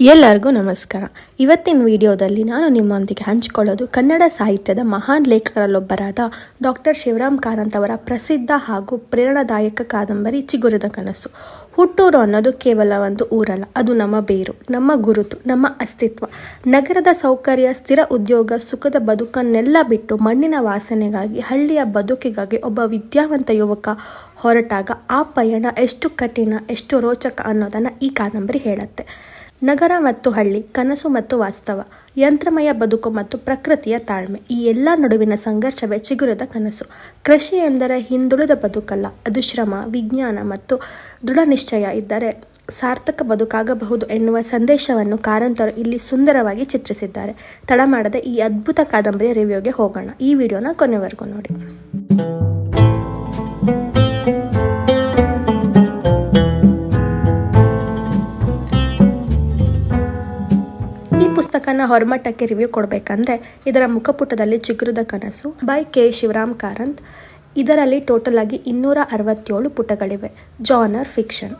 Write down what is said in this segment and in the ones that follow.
ಎಲ್ಲರಿಗೂ ನಮಸ್ಕಾರ. ಇವತ್ತಿನ ವಿಡಿಯೋದಲ್ಲಿ ನಾನು ನಿಮ್ಮೊಂದಿಗೆ ಹಂಚಿಕೊಳ್ಳೋದು ಕನ್ನಡ ಸಾಹಿತ್ಯದ ಮಹಾನ್ ಲೇಖಕರಲ್ಲೊಬ್ಬರಾದ ಡಾಕ್ಟರ್ ಶಿವರಾಮ್ ಕಾರಂತ್ ಅವರ ಪ್ರಸಿದ್ಧ ಹಾಗೂ ಪ್ರೇರಣಾದಾಯಕ ಕಾದಂಬರಿ ಚಿಗುರದ ಕನಸು. ಹುಟ್ಟೂರು ಅನ್ನೋದು ಕೇವಲ ಒಂದು ಊರಲ್ಲ, ಅದು ನಮ್ಮ ಬೇರು, ನಮ್ಮ ಗುರುತು, ನಮ್ಮ ಅಸ್ತಿತ್ವ. ನಗರದ ಸೌಕರ್ಯ, ಸ್ಥಿರ ಉದ್ಯೋಗ, ಸುಖದ ಬದುಕನ್ನೆಲ್ಲ ಬಿಟ್ಟು ಮಣ್ಣಿನ ವಾಸನೆಗಾಗಿ, ಹಳ್ಳಿಯ ಬದುಕಿಗಾಗಿ ಒಬ್ಬ ವಿದ್ಯಾವಂತ ಯುವಕ ಹೊರಟಾಗ ಆ ಪಯಣ ಎಷ್ಟು ಕಠಿಣ, ಎಷ್ಟು ರೋಚಕ ಅನ್ನೋದನ್ನು ಈ ಕಾದಂಬರಿ ಹೇಳುತ್ತೆ. ನಗರ ಮತ್ತು ಹಳ್ಳಿ, ಕನಸು ಮತ್ತು ವಾಸ್ತವ, ಯಂತ್ರಮಯ ಬದುಕು ಮತ್ತು ಪ್ರಕೃತಿಯ ತಾಳ್ಮೆ, ಈ ಎಲ್ಲ ನಡುವಿನ ಸಂಘರ್ಷವೇ ಚಿಗುರದ ಕನಸು. ಕೃಷಿ ಎಂದರೆ ಹಿಂದುಳಿದ ಬದುಕಲ್ಲ, ಅದು ಶ್ರಮ, ವಿಜ್ಞಾನ ಮತ್ತು ದೃಢ ನಿಶ್ಚಯ ಇದ್ದರೆ ಸಾರ್ಥಕ ಬದುಕಾಗಬಹುದು ಎನ್ನುವ ಸಂದೇಶವನ್ನು ಕಾರಂತರು ಇಲ್ಲಿ ಸುಂದರವಾಗಿ ಚಿತ್ರಿಸಿದ್ದಾರೆ. ತಡ ಮಾಡದೆ ಈ ಅದ್ಭುತ ಕಾದಂಬರಿಯ ರಿವ್ಯೂಗೆ ಹೋಗೋಣ. ಈ ವಿಡಿಯೋನ ಕೊನೆವರೆಗೂ ನೋಡಿ. ಈ ಪುಸ್ತಕನ ಹೊರಮಟ್ಟಕ್ಕೆ ರಿವ್ಯೂ ಕೊಡಬೇಕಂದ್ರೆ ಇದರ ಮುಖಪುಟದಲ್ಲಿ ಚಿಗುರದ ಕನಸು ಬೈ ಕೆ ಶಿವರಾಮ್ ಕಾರಂತ್. ಇದರಲ್ಲಿ ಟೋಟಲ್ ಆಗಿ ಇನ್ನೂರ ಅರವತ್ತೇಳು ಪುಟಗಳಿವೆ. ಜಾನರ್ ಫಿಕ್ಷನ್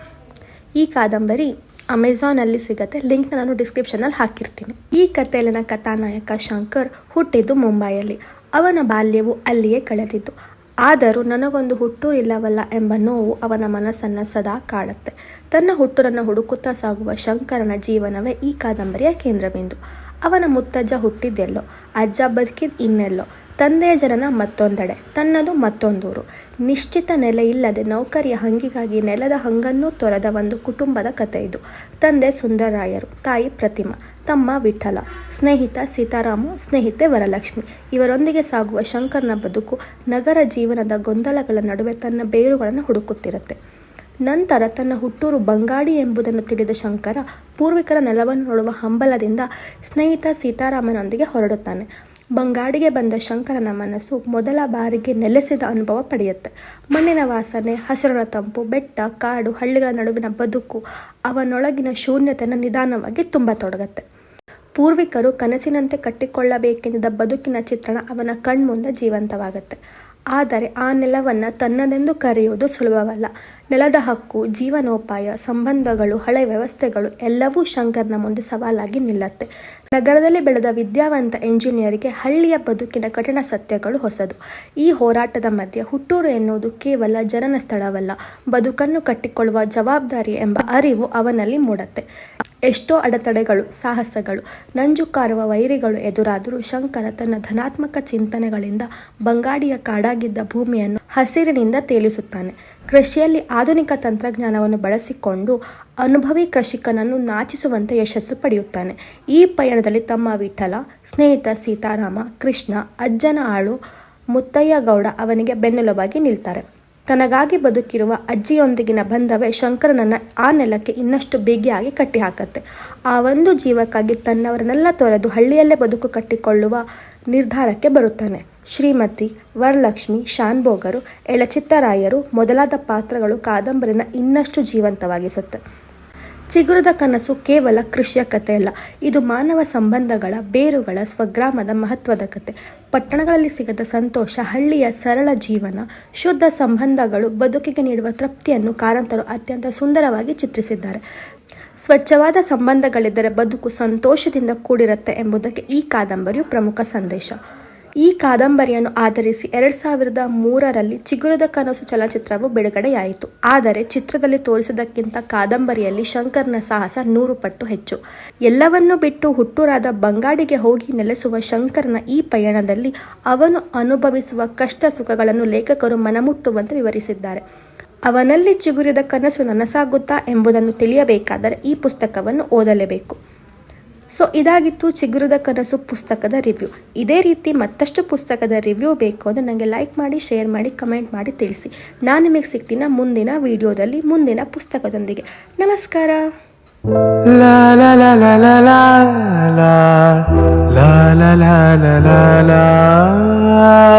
ಈ ಕಾದಂಬರಿ ಅಮೆಝಾನಲ್ಲಿ ಸಿಗತ್ತೆ. ಲಿಂಕ್ನ ನಾನು ಡಿಸ್ಕ್ರಿಪ್ಷನಲ್ಲಿ ಹಾಕಿರ್ತೀನಿ. ಈ ಕಥೆಯಲ್ಲಿನ ಕಥಾನಾಯಕ ಶಂಕರ್ ಹುಟ್ಟಿದ್ದು ಮುಂಬೈಯಲ್ಲಿ. ಅವನ ಬಾಲ್ಯವು ಅಲ್ಲಿಯೇ ಕಳೆದಿದ್ದು. ಆದರೂ ನನಗೊಂದು ಹುಟ್ಟೂರಿಲ್ಲವಲ್ಲ ಎಂಬ ನೋವು ಅವನ ಮನಸ್ಸನ್ನು ಸದಾ ಕಾಡುತ್ತೆ. ತನ್ನ ಹುಟ್ಟೂರನ್ನು ಹುಡುಕುತ್ತಾ ಸಾಗುವ ಶಂಕರನ ಜೀವನವೇ ಈ ಕಾದಂಬರಿಯ ಕೇಂದ್ರಬಿಂದು. ಅವನ ಮುತ್ತಜ್ಜ ಹುಟ್ಟಿದ್ದೆಲ್ಲೋ, ಅಜ್ಜ ಬದುಕಿದ್ ಇನ್ನೆಲ್ಲೋ ತಂದೆಯ ಜನನ ಮತ್ತೊಂದೆಡೆ, ತನ್ನದು ಮತ್ತೊಂದೂರು. ನಿಶ್ಚಿತ ನೆಲೆ ಇಲ್ಲದೆ ನೌಕರಿಯ ಹಂಗಿಗಾಗಿ ನೆಲದ ಹಂಗನ್ನೂ ತೊರೆದ ಒಂದು ಕುಟುಂಬದ ಕಥೆ ಇದು. ತಂದೆ ಸುಂದರರಾಯರು, ತಾಯಿ ಪ್ರತಿಮಾ. ತಮ್ಮ ವಿಠಲ, ಸ್ನೇಹಿತ ಸೀತಾರಾಮು, ಸ್ನೇಹಿತೆ ವರಲಕ್ಷ್ಮಿ. ಇವರೊಂದಿಗೆ ಸಾಗುವ ಶಂಕರ್ನ ಬದುಕು ನಗರ ಜೀವನದ ಗೊಂದಲಗಳ ನಡುವೆ ತನ್ನ ಬೇರುಗಳನ್ನು ಹುಡುಕುತ್ತಿರುತ್ತೆ. ನಂತರ ತನ್ನ ಹುಟ್ಟೂರು ಬಂಗಾಡಿ ಎಂಬುದನ್ನು ತಿಳಿದ ಶಂಕರ ಪೂರ್ವಿಕರ ನೆಲವನ್ನು ನೋಡುವ ಹಂಬಲದಿಂದ ಸ್ನೇಹಿತ ಸೀತಾರಾಮನೊಂದಿಗೆ ಹೊರಡುತ್ತಾನೆ. ಬಂಗಾಡಿಗೆ ಬಂದ ಶಂಕರನ ಮನಸ್ಸು ಮೊದಲ ಬಾರಿಗೆ ನೆಲೆಸಿದ ಅನುಭವ ಪಡೆಯುತ್ತೆ. ಮಣ್ಣಿನ ವಾಸನೆ, ಹಸಿರಿನ ತಂಪು, ಬೆಟ್ಟ, ಕಾಡು, ಹಳ್ಳಿಗಳ ನಡುವಿನ ಬದುಕು ಅವನೊಳಗಿನ ಶೂನ್ಯತೆಯನ್ನು ನಿಧಾನವಾಗಿ ತುಂಬತೊಡಗತ್ತೆ ಪೂರ್ವಿಕರು ಕನಸಿನಂತೆ ಕಟ್ಟಿಕೊಳ್ಳಬೇಕೆಂದಿದ್ದ ಬದುಕಿನ ಚಿತ್ರಣ ಅವನ ಕಣ್ಮುಂದೆ ಜೀವಂತವಾಗುತ್ತೆ. ಆದರೆ ಆ ನೆಲವನ್ನು ತನ್ನದೆಂದು ಕರೆಯುವುದು ಸುಲಭವಲ್ಲ. ನೆಲದ ಹಕ್ಕು, ಜೀವನೋಪಾಯ, ಸಂಬಂಧಗಳು, ಹಳೆ ವ್ಯವಸ್ಥೆಗಳು ಎಲ್ಲವೂ ಶಂಕರ್ನ ಮುಂದೆ ಸವಾಲಾಗಿ ನಿಲ್ಲತ್ತೆ. ನಗರದಲ್ಲಿ ಬೆಳೆದ ವಿದ್ಯಾವಂತ ಎಂಜಿನಿಯರಿಗೆ ಹಳ್ಳಿಯ ಬದುಕಿನ ಕಠಿಣ ಸತ್ಯಗಳು ಹೊಸದು. ಈ ಹೋರಾಟದ ಮಧ್ಯೆ ಹುಟ್ಟೂರು ಎನ್ನುವುದು ಕೇವಲ ಜನನ ಸ್ಥಳವಲ್ಲ, ಬದುಕನ್ನು ಕಟ್ಟಿಕೊಳ್ಳುವ ಜವಾಬ್ದಾರಿ ಎಂಬ ಅರಿವು ಅವನಲ್ಲಿ ಮೂಡತ್ತೆ. ಎಷ್ಟೋ ಅಡೆತಡೆಗಳು, ಸಾಹಸಗಳು ನಂಜು ಕಾರುವ ವೈರಿಗಳು ಎದುರಾದರೂ ಶಂಕರ ತನ್ನ ಧನಾತ್ಮಕ ಚಿಂತನೆಗಳಿಂದ ಬಂಗಾಡಿಯ ಕಾಡಾಗಿದ್ದ ಭೂಮಿಯನ್ನು ಹಸಿರಿನಿಂದ ತೇಲಿಸುತ್ತಾನೆ. ಕೃಷಿಯಲ್ಲಿ ಆಧುನಿಕ ತಂತ್ರಜ್ಞಾನವನ್ನು ಬಳಸಿಕೊಂಡು ಅನುಭವಿ ಕೃಷಿಕನನ್ನು ನಾಚಿಸುವಂತೆ ಯಶಸ್ಸು ಪಡೆಯುತ್ತಾನೆ. ಈ ಪಯಣದಲ್ಲಿ ತಮ್ಮ ವಿಠಲ, ಸ್ನೇಹಿತ ಸೀತಾರಾಮ, ಕೃಷ್ಣ, ಅಜ್ಜನ ಆಳು ಮುತ್ತಯ್ಯ ಗೌಡ ಅವನಿಗೆ ಬೆನ್ನೆಲುಬಾಗಿ ನಿಲ್ತಾರೆ. ತನಗಾಗಿ ಬದುಕಿರುವ ಅಜ್ಜಿಯೊಂದಿಗಿನ ಬಂಧವೇ ಶಂಕರನನ್ನ ಆ ನೆಲಕ್ಕೆ ಇನ್ನಷ್ಟು ಬಿಗಿಯಾಗಿ ಕಟ್ಟಿಹಾಕತ್ತೆ. ಆ ಒಂದು ಜೀವಕ್ಕಾಗಿ ತನ್ನವರನ್ನೆಲ್ಲ ತೊರೆದು ಹಳ್ಳಿಯಲ್ಲೇ ಬದುಕು ಕಟ್ಟಿಕೊಳ್ಳುವ ನಿರ್ಧಾರಕ್ಕೆ ಬರುತ್ತಾನೆ. ಶ್ರೀಮತಿ ವರಲಕ್ಷ್ಮಿ ಶಾನ್ಭೋಗರು, ಎಳಚಿತ್ತರಾಯರು ಮೊದಲಾದ ಪಾತ್ರಗಳು ಕಾದಂಬರಿನ ಇನ್ನಷ್ಟು ಜೀವಂತವಾಗಿಸುತ್ತೆ. ಚಿಗುರದ ಕನಸು ಕೇವಲ ಕೃಷಿಯ ಕಥೆಯಲ್ಲ. ಇದು ಮಾನವ ಸಂಬಂಧಗಳ, ಬೇರುಗಳ, ಸ್ವಗ್ರಾಮದ ಮಹತ್ವದ ಕತೆ ಪಟ್ಟಣಗಳಲ್ಲಿ ಸಿಗದ ಸಂತೋಷ, ಹಳ್ಳಿಯ ಸರಳ ಜೀವನ, ಶುದ್ಧ ಸಂಬಂಧಗಳು ಬದುಕಿಗೆ ನೀಡುವ ತೃಪ್ತಿಯನ್ನು ಕಾರಂತರು ಅತ್ಯಂತ ಸುಂದರವಾಗಿ ಚಿತ್ರಿಸಿದ್ದಾರೆ. ಸ್ವಚ್ಛವಾದ ಸಂಬಂಧಗಳಿದ್ದರೆ ಬದುಕು ಸಂತೋಷದಿಂದ ಕೂಡಿರುತ್ತೆ ಎಂಬುದಕ್ಕೆ ಈ ಕಾದಂಬರಿಯು ಪ್ರಮುಖ ಸಂದೇಶ. ಈ ಕಾದಂಬರಿಯನ್ನು ಆಧರಿಸಿ ಎರಡ್ ಸಾವಿರದ ಮೂರರಲ್ಲಿ ಚಿಗುರದ ಕನಸು ಚಲನಚಿತ್ರವು ಬಿಡುಗಡೆಯಾಯಿತು. ಆದರೆ ಚಿತ್ರದಲ್ಲಿ ತೋರಿಸಿದ್ದಕ್ಕಿಂತ ಕಾದಂಬರಿಯಲ್ಲಿ ಶಂಕರ್ನ ಸಾಹಸ ನೂರು ಪಟ್ಟು ಹೆಚ್ಚು. ಎಲ್ಲವನ್ನೂ ಬಿಟ್ಟು ಹುಟ್ಟೂರಾದ ಬಂಗಾಡಿಗೆ ಹೋಗಿ ನೆಲೆಸುವ ಶಂಕರ್ನ ಈ ಪಯಣದಲ್ಲಿ ಅವನು ಅನುಭವಿಸುವ ಕಷ್ಟ ಸುಖಗಳನ್ನು ಲೇಖಕರು ಮನಮುಟ್ಟುವಂತೆ ವಿವರಿಸಿದ್ದಾರೆ. ಅವನಲ್ಲಿ ಚಿಗುರಿದ ಕನಸು ನನಸಾಗುತ್ತಾ ಎಂಬುದನ್ನು ತಿಳಿಯಬೇಕಾದರೆ ಈ ಪುಸ್ತಕವನ್ನು ಓದಲೇಬೇಕು. ಸೊ ಇದಾಗಿತ್ತು ಚಿಗುರದ ಕನಸು ಪುಸ್ತಕದ ರಿವ್ಯೂ ಇದೇ ರೀತಿ ಮತ್ತಷ್ಟು ಪುಸ್ತಕದ ರಿವ್ಯೂ ಬೇಕು ಅಂದರೆ ನನಗೆ ಲೈಕ್ ಮಾಡಿ ಶೇರ್ ಮಾಡಿ ಕಮೆಂಟ್ ಮಾಡಿ ತಿಳಿಸಿ ನಾನು ನಿಮಗೆ ಸಿಗ್ತೀನ ಮುಂದಿನ ವಿಡಿಯೋದಲ್ಲಿ ಮುಂದಿನ ಪುಸ್ತಕದೊಂದಿಗೆ ನಮಸ್ಕಾರ la la